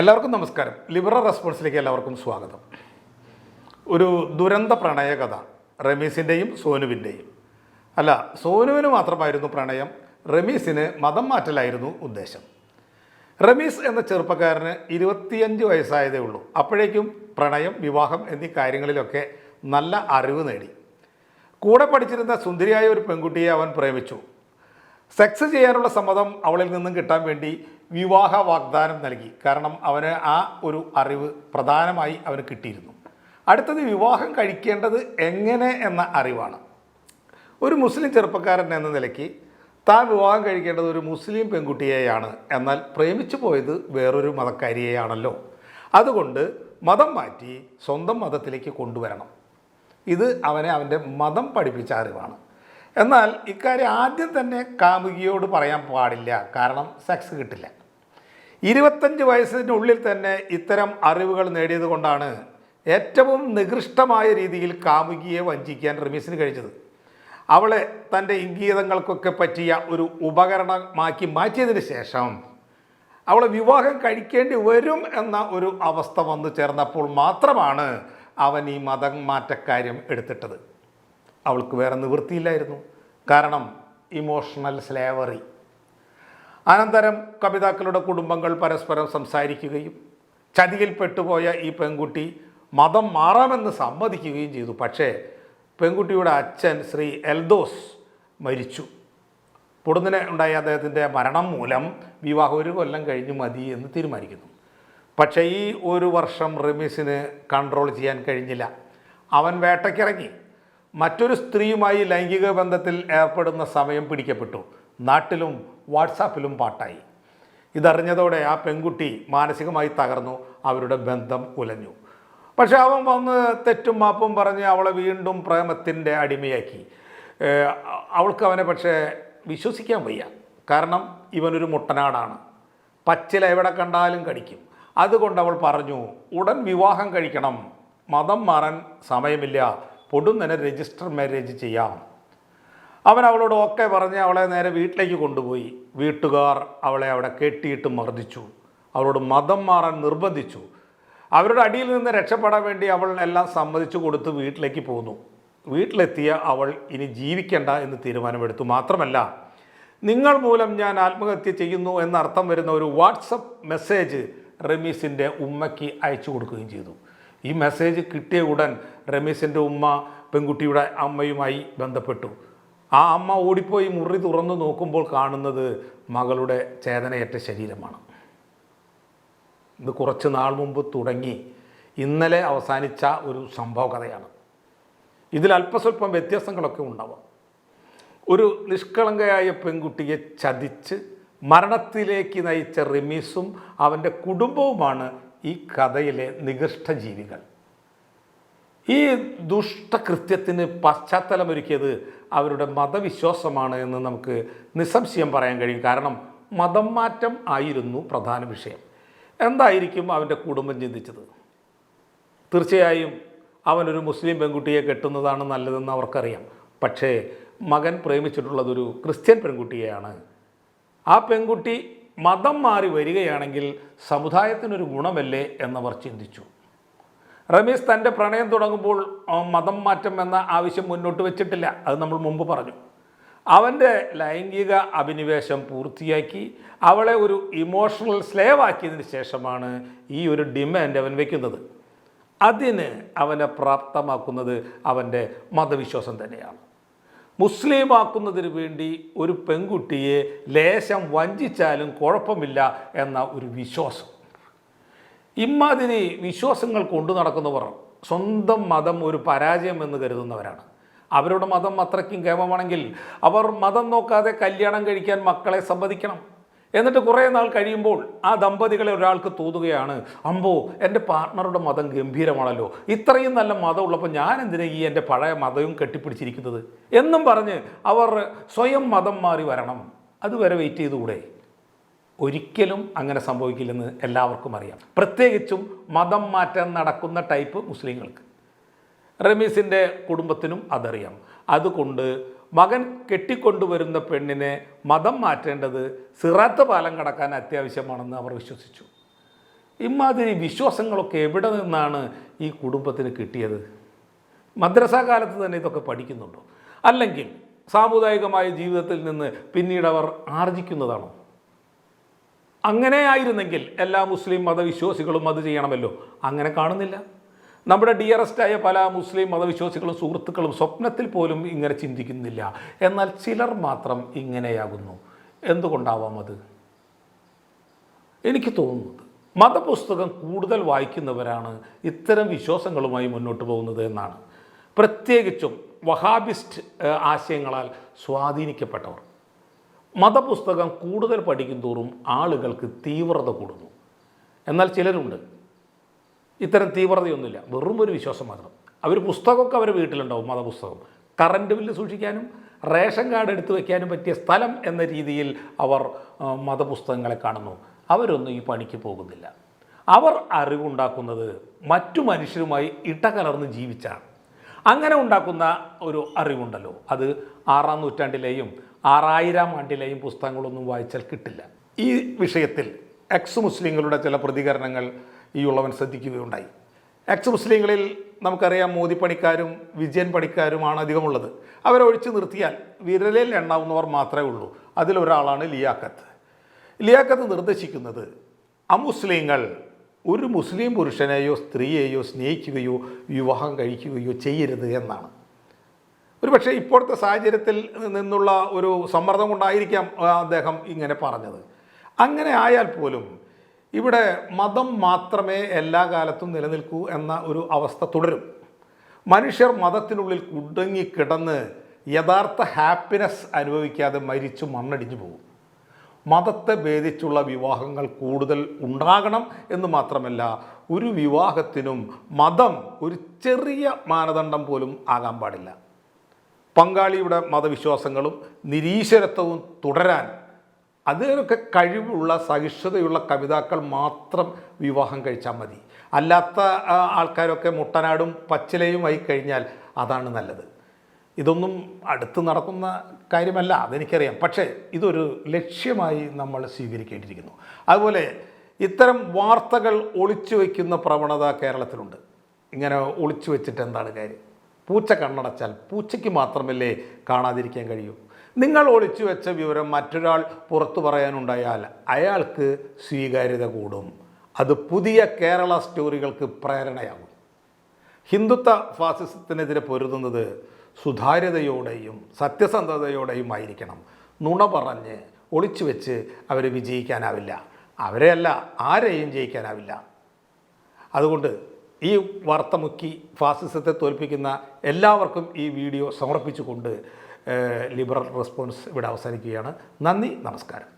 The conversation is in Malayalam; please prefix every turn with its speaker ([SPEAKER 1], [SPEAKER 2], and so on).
[SPEAKER 1] എല്ലാവർക്കും നമസ്കാരം. ലിബറൽ റെസ്പോൺസിലേക്ക് എല്ലാവർക്കും സ്വാഗതം. ഒരു ദുരന്ത പ്രണയകഥ റമീസിന്റെയും സോനുവിന്റെയും അല്ല സോനുവിന് മാത്രമായിരുന്നു പ്രണയം റമീസിന് മതം മാറ്റലായിരുന്നു ഉദ്ദേശം. റമീസ് എന്ന ചെറുപ്പക്കാരന് ഇരുപത്തിയഞ്ച് വയസ്സായതേ ഉള്ളൂ. അപ്പോഴേക്കും പ്രണയം വിവാഹം എന്നീ കാര്യങ്ങളിലൊക്കെ നല്ല അറിവ് നേടി. കൂടെ പഠിച്ചിരുന്ന സുന്ദരിയായ ഒരു പെൺകുട്ടിയെ അവൻ പ്രേമിച്ചു. സെക്സ് ചെയ്യാനുള്ള സമ്മതം അവളിൽ നിന്നും കിട്ടാൻ വേണ്ടി വിവാഹ വാഗ്ദാനം നൽകി. കാരണം അവന് ആ ഒരു അറിവ് പ്രധാനമായി അവന് കിട്ടിയിരുന്നു. അടുത്തത് വിവാഹം കഴിക്കേണ്ടത് എങ്ങനെ എന്ന അറിവാണ്. ഒരു മുസ്ലിം ചെറുപ്പക്കാരൻ എന്ന നിലയ്ക്ക് താൻ വിവാഹം കഴിക്കേണ്ടത് ഒരു മുസ്ലിം പെൺകുട്ടിയെയാണ്. എന്നാൽ പ്രേമിച്ചു പോയത് വേറൊരു മതക്കാരിയെയാണല്ലോ. അതുകൊണ്ട് മതം മാറ്റി സ്വന്തം മതത്തിലേക്ക് കൊണ്ടുവരണം. ഇത് അവനെ അവന്റെ മതം പഠിപ്പിച്ച അറിവാണ്. എന്നാൽ ഇക്കാര്യം ആദ്യം തന്നെ കാമുകിയോട് പറയാൻ പാടില്ല. കാരണം സെക്സ് കിട്ടില്ല. ഇരുപത്തഞ്ച് വയസ്സിനുള്ളിൽ തന്നെ ഇത്തരം അറിവുകൾ നേടിയത് കൊണ്ടാണ് ഏറ്റവും നികൃഷ്ടമായ രീതിയിൽ കാമുകിയെ വഞ്ചിക്കാൻ റമീസിന് കഴിച്ചത് അവളെ തന്റെ ഇംഗീതങ്ങൾക്കൊക്കെ പറ്റിയ ഒരു ഉപകരണമാക്കി മാറ്റിയതിന് ശേഷം അവളെ വിവാഹം കഴിക്കേണ്ടി വരും എന്ന ഒരു അവസ്ഥ വന്നു ചേർന്നപ്പോൾ മാത്രമാണ് അവൻ ഈ മതം മാറ്റക്കാര്യം എടുത്തിട്ടത്. അവൾക്ക് വേറെ നിവൃത്തിയില്ലായിരുന്നു. കാരണം ഇമോഷണൽ സ്ലേവറി. അനന്തരം കവിതാക്കളുടെ കുടുംബങ്ങൾ പരസ്പരം സംസാരിക്കുകയും ചതിയിൽ പെട്ടുപോയ ഈ പെൺകുട്ടി മതം മാറാമെന്ന് സമ്മതിക്കുകയും ചെയ്തു. പക്ഷേ പെൺകുട്ടിയുടെ അച്ഛൻ ശ്രീ എൽദോസ് മരിച്ചു. പൊടുന്നിനെ ഉണ്ടായ അദ്ദേഹത്തിന്റെ മരണം മൂലം വിവാഹം ഒരു കൊല്ലം കഴിഞ്ഞ് മതി എന്ന് തീരുമാനിക്കുന്നു. പക്ഷേ ഈ ഒരു വർഷം റിമിസിന് കൺട്രോൾ ചെയ്യാൻ കഴിഞ്ഞില്ല. അവൻ വേട്ടയ്ക്കിറങ്ങി. മറ്റൊരു സ്ത്രീയുമായി ലൈംഗിക ബന്ധത്തിൽ ഏർപ്പെടുന്ന സമയം പിടിക്കപ്പെട്ടു. നാട്ടിലും വാട്സാപ്പിലും പാട്ടായി. ഇതറിഞ്ഞതോടെ ആ പെൺകുട്ടി മാനസികമായി തകർന്നു അവരുടെ ബന്ധം ഉലഞ്ഞു. പക്ഷെ അവൻ വന്ന് തെറ്റും മാപ്പും പറഞ്ഞ് അവളെ വീണ്ടും പ്രേമത്തിന്റെ അടിമയാക്കി. അവൾക്ക് അവനെ പക്ഷേ വിശ്വസിക്കാൻ വയ്യ. കാരണം ഇവനൊരു മുട്ടനാടാണ്. പച്ചില എവിടെ കണ്ടാലും കടിക്കും. അതുകൊണ്ട് അവൾ പറഞ്ഞു ഉടൻ വിവാഹം കഴിക്കണം. മതം മാറാൻ സമയമില്ല. പൊടുന്നനെ രജിസ്റ്റർ മാരേജ് ചെയ്യാം. അവൻ അവളോട് ഒക്കെ പറഞ്ഞ് അവളെ നേരെ വീട്ടിലേക്ക് കൊണ്ടുപോയി. വീട്ടുകാർ അവളെ അവിടെ കെട്ടിയിട്ട് മർദ്ദിച്ചു. അവളോട് മതം മാറാൻ നിർബന്ധിച്ചു. അവരുടെ അടിയിൽ നിന്ന് രക്ഷപ്പെടാൻ വേണ്ടി അവൾ എല്ലാം സമ്മതിച്ചു കൊടുത്ത് വീട്ടിലേക്ക് പോന്നു. വീട്ടിലെത്തിയ അവൾ ഇനി ജീവിക്കണ്ട എന്ന് തീരുമാനമെടുത്തു. മാത്രമല്ല നിങ്ങൾ മൂലം ഞാൻ ആത്മഹത്യ ചെയ്യുന്നു എന്നർത്ഥം വരുന്ന ഒരു വാട്സപ്പ് മെസ്സേജ് റമീസിന്റെ ഉമ്മയ്ക്ക് അയച്ചു കൊടുക്കുകയും ചെയ്തു. ഈ മെസ്സേജ് കിട്ടിയ ഉടൻ റമീസിന്റെ ഉമ്മ പെൺകുട്ടിയുടെ അമ്മയുമായി ബന്ധപ്പെട്ടു. ആ അമ്മ ഓടിപ്പോയി മുറി തുറന്നു നോക്കുമ്പോൾ കാണുന്നത് മകളുടെ ചേതനയേറ്റ ശരീരമാണ്. ഇത് കുറച്ച് നാൾ മുമ്പ് തുടങ്ങി ഇന്നലെ അവസാനിച്ച ഒരു സംഭവ കഥയാണ്. ഇതിൽ അല്പസ്വല്പം വ്യത്യാസങ്ങളൊക്കെ ഉണ്ടാവാം. ഒരു നിഷ്കളങ്കയായ പെൺകുട്ടിയെ ചതിച്ച് മരണത്തിലേക്ക് നയിച്ച റിമീസും അവന്റെ കുടുംബവുമാണ് ഈ കഥയിലെ നികൃഷ്ട ജീവികൾ. ഈ ദുഷ്ടകൃത്യത്തിന് പശ്ചാത്തലമൊരുക്കിയത് അവരുടെ മതവിശ്വാസമാണ് എന്ന് നമുക്ക് നിസ്സംശയം പറയാൻ കഴിയും. കാരണം മതം മാറ്റം ആയിരുന്നു പ്രധാന വിഷയം. എന്തായിരിക്കും അവന്റെ കുടുംബം ചിന്തിച്ചത്? തീർച്ചയായും അവനൊരു മുസ്ലിം പെൺകുട്ടിയെ കെട്ടുന്നതാണ് നല്ലതെന്ന് അവർക്കറിയാം. പക്ഷേ മകൻ പ്രേമിച്ചിട്ടുള്ളതൊരു ക്രിസ്ത്യൻ പെൺകുട്ടിയെയാണ്. ആ പെൺകുട്ടി മതം മാറി വരികയാണെങ്കിൽ സമുദായത്തിനൊരു ഗുണമല്ലേ എന്നവർ ചിന്തിച്ചു. റമീസ് തന്റെ പ്രണയം തുടങ്ങുമ്പോൾ മതം മാറ്റം എന്ന ആവശ്യം മുന്നോട്ട് വെച്ചിട്ടില്ല. അത് നമ്മൾ മുമ്പ് പറഞ്ഞു. അവന്റെ ലൈംഗിക അഭിനിവേശം പൂർത്തിയാക്കി അവളെ ഒരു ഇമോഷണൽ സ്ലേവ് ആക്കിയതിന് ശേഷമാണ് ഈ ഒരു ഡിമാൻഡ് അവൻ വെക്കുന്നത്. അതിന് അവനെ പ്രാപ്തമാക്കുന്നത് അവന്റെ മതവിശ്വാസം തന്നെയാണ്. മുസ്ലിമാക്കുന്നതിന് വേണ്ടി ഒരു പെൺകുട്ടിയെ ലേശം വഞ്ചിച്ചാലും കുഴപ്പമില്ല എന്ന ഒരു വിശ്വാസം. ഇമ്മാതിരി വിശ്വാസങ്ങൾ കൊണ്ടു നടക്കുന്നവർ സ്വന്തം മതം ഒരു പരാജയം എന്ന് കരുതുന്നവരാണ്. അവരുടെ മതം അത്രയ്ക്കും കേമമാണെങ്കിൽ അവർ മതം നോക്കാതെ കല്യാണം കഴിക്കാൻ മക്കളെ സമ്മതിക്കണം. എന്നിട്ട് കുറേ നാൾ കഴിയുമ്പോൾ ആ ദമ്പതികളെ ഒരാൾക്ക് തോന്നുകയാണ് അമ്പോ എന്റെ പാർട്ട്ണറുടെ മതം ഗംഭീരമാണല്ലോ. ഇത്രയും നല്ല മതം ഉള്ളപ്പോൾ ഞാൻ എന്തിനാ ഈ എന്റെ പഴയ മതവും കെട്ടിപ്പിടിച്ചിരിക്കുന്നത്? എന്നും പറഞ്ഞ് അവർ സ്വയം മതം മാറി വരണം. അതുവരെ വെയിറ്റ് ചെയ്തുകൂടെ? ഒരിക്കലും അങ്ങനെ സംഭവിക്കില്ലെന്ന് എല്ലാവർക്കും അറിയാം. പ്രത്യേകിച്ചും മതം മാറ്റം നടക്കുന്ന ടൈപ്പ് മുസ്ലിങ്ങൾക്ക്. റമീസിന്റെ കുടുംബത്തിനും അതറിയാം. അതുകൊണ്ട് മകൻ കെട്ടിക്കൊണ്ടുവരുന്ന പെണ്ണിനെ മതം മാറ്റേണ്ടത് സിറാത്ത് പാലം കടക്കാൻ അത്യാവശ്യമാണെന്ന് അവർ വിശ്വസിച്ചു. ഇമാതിരി വിശ്വാസങ്ങളൊക്കെ എവിടെ നിന്നാണ് ഈ കുടുംബത്തിന് കിട്ടിയത്? മദ്രസ കാലത്ത് തന്നെ ഇതൊക്കെ പഠിക്കുന്നുണ്ടോ? അല്ലെങ്കിൽ സാമുദായികമായ ജീവിതത്തിൽ നിന്ന് പിന്നീട് അവർ ആർജിക്കുന്നതാണോ? അങ്ങനെ ആയിരുന്നെങ്കിൽ എല്ലാ മുസ്ലിം മതവിശ്വാസികളും അത് ചെയ്യണമല്ലോ. അങ്ങനെ കാണുന്നില്ല. നമ്മുടെ ഡിയറസ്റ്റായ പല മുസ്ലിം മതവിശ്വാസികളും സുഹൃത്തുക്കളും സ്വപ്നത്തിൽ പോലും ഇങ്ങനെ ചിന്തിക്കുന്നില്ല. എന്നാൽ ചിലർ മാത്രം ഇങ്ങനെയാകുന്നു. എന്തുകൊണ്ടാവാം അത്? എനിക്ക് തോന്നുന്നത് മതപുസ്തകം കൂടുതൽ വായിക്കുന്നവരാണ് ഇത്തരം വിശ്വാസങ്ങളുമായി മുന്നോട്ട് പോകുന്നത് എന്നാണ്. പ്രത്യേകിച്ചും വഹാബിസ്റ്റ് ആശയങ്ങളാൽ സ്വാധീനിക്കപ്പെട്ടവർ. മതപുസ്തകം കൂടുതൽ പഠിക്കും തോറും ആളുകൾക്ക് തീവ്രത കൂടുന്നു. എന്നാൽ ചിലരുണ്ട്. ഇത്തരം തീവ്രതയൊന്നുമില്ല. വെറും ഒരു വിശ്വാസം മാത്രം. അവർ പുസ്തകമൊക്കെ അവരുടെ വീട്ടിലുണ്ടാവും മതപുസ്തകം. കറണ്ട് ബില്ല് സൂക്ഷിക്കാനും റേഷൻ കാർഡ് എടുത്തു വയ്ക്കാനും പറ്റിയ സ്ഥലം എന്ന രീതിയിൽ അവർ മതപുസ്തകങ്ങളെ കാണുന്നു. അവരൊന്നും ഈ പണിക്ക് പോകുന്നില്ല. അവർ അറിവുണ്ടാക്കുന്നത് മറ്റു മനുഷ്യരുമായി ഇടകലർന്ന് ജീവിച്ചാണ്. അങ്ങനെ ഉണ്ടാക്കുന്ന ഒരു അറിവുണ്ടല്ലോ. അത് ആറാം നൂറ്റാണ്ടിലെയും ആറായിരം ആണ്ടിലെയും പുസ്തകങ്ങളൊന്നും വായിച്ചാൽ കിട്ടില്ല. ഈ വിഷയത്തിൽ എക്സ് മുസ്ലിങ്ങളുടെ ചില പ്രതികരണങ്ങൾ ഈ ഉള്ളവൻ ശ്രദ്ധിക്കുകയുണ്ടായി. എക്സ് മുസ്ലിങ്ങളിൽ നമുക്കറിയാം മോദി പണിക്കാരും വിജയൻ പണിക്കാരുമാണ് അധികമുള്ളത്. അവരെ ഒഴിച്ചു നിർത്തിയാൽ വിരലിൽ എണ്ണാവുന്നവർ മാത്രമേ ഉള്ളൂ. അതിലൊരാളാണ് ലിയാക്കത്ത് ലിയാക്കത്ത് നിർദ്ദേശിക്കുന്നത് അമുസ്ലിങ്ങൾ ഒരു മുസ്ലിം പുരുഷനെയോ സ്ത്രീയെയോ സ്നേഹിക്കുകയോ വിവാഹം കഴിക്കുകയോ ചെയ്യരുത് എന്നാണ്. ഒരു പക്ഷേ ഇപ്പോഴത്തെ സാഹചര്യത്തിൽ നിന്നുള്ള ഒരു സമ്മർദ്ദം കൊണ്ടായിരിക്കാം അദ്ദേഹം ഇങ്ങനെ പറഞ്ഞത്. അങ്ങനെ ആയാൽ പോലും ഇവിടെ മതം മാത്രമേ എല്ലാ കാലത്തും നിലനിൽക്കൂ എന്ന ഒരു അവസ്ഥ തുടരും. മനുഷ്യർ മതത്തിനുള്ളിൽ കുടുങ്ങിക്കിടന്ന് യഥാർത്ഥ ഹാപ്പിനെസ് അനുഭവിക്കാതെ മരിച്ചു മണ്ണടിഞ്ഞു പോകും. മതത്തെ ഭേദിച്ചുള്ള വിവാഹങ്ങൾ കൂടുതൽ ഉണ്ടാകണം എന്ന് മാത്രമല്ല ഒരു വിവാഹത്തിനും മതം ഒരു ചെറിയ മാനദണ്ഡം പോലും ആകാൻ പാടില്ല. പങ്കാളിയുടെ മതവിശ്വാസങ്ങളും നിരീശ്വരത്വവും തുടരാൻ അതിനൊക്കെ കഴിവുള്ള സഹിഷ്ണുതയുള്ള കവിതാക്കൾ മാത്രം വിവാഹം കഴിച്ചാൽ മതി. അല്ലാത്ത ആൾക്കാരൊക്കെ മുട്ടനാടും പച്ചിലയുമായി കഴിഞ്ഞാൽ അതാണ് നല്ലത്. ഇതൊന്നും അടുത്ത് നടക്കുന്ന കാര്യമല്ല അതെനിക്കറിയാം. പക്ഷേ ഇതൊരു ലക്ഷ്യമായി നമ്മൾ സ്വീകരിക്കേണ്ടിയിരിക്കുന്നു. അതുപോലെ ഇത്തരം വാർത്തകൾ ഒളിച്ചു വയ്ക്കുന്ന പ്രവണത കേരളത്തിലുണ്ട്. ഇങ്ങനെ ഒളിച്ചു വെച്ചിട്ട് എന്താണ് കാര്യം? പൂച്ച കണ്ണടച്ചാൽ പൂച്ചയ്ക്ക് മാത്രമല്ലേ കാണാതിരിക്കാൻ കഴിയൂ. നിങ്ങൾ ഒളിച്ചു വെച്ച വിവരം മറ്റൊരാൾ പുറത്തു പറയാനുണ്ടായാൽ അയാൾക്ക് സ്വീകാര്യത കൂടും. അത് പുതിയ കേരള സ്റ്റോറികൾക്ക് പ്രേരണയാകും. ഹിന്ദുത്വ ഫാസിസത്തിനെതിരെ പൊരുതുന്നത് സുതാര്യതയോടെയും സത്യസന്ധതയോടെയും ആയിരിക്കണം. നുണ പറഞ്ഞ് ഒളിച്ചു വെച്ച് അവരെ വിജയിക്കാനാവില്ല. അവരെയല്ല ആരെയും ജയിക്കാനാവില്ല. അതുകൊണ്ട് ഈ വാർത്ത മുക്കി ഫാസിസത്തെ തോൽപ്പിക്കുന്ന എല്ലാവർക്കും ഈ വീഡിയോ സമർപ്പിച്ചുകൊണ്ട് ലിബറൽ റെസ്പോൺസ് ഇവിടെ അവസാനിക്കുകയാണ്. നന്ദി നമസ്കാരം.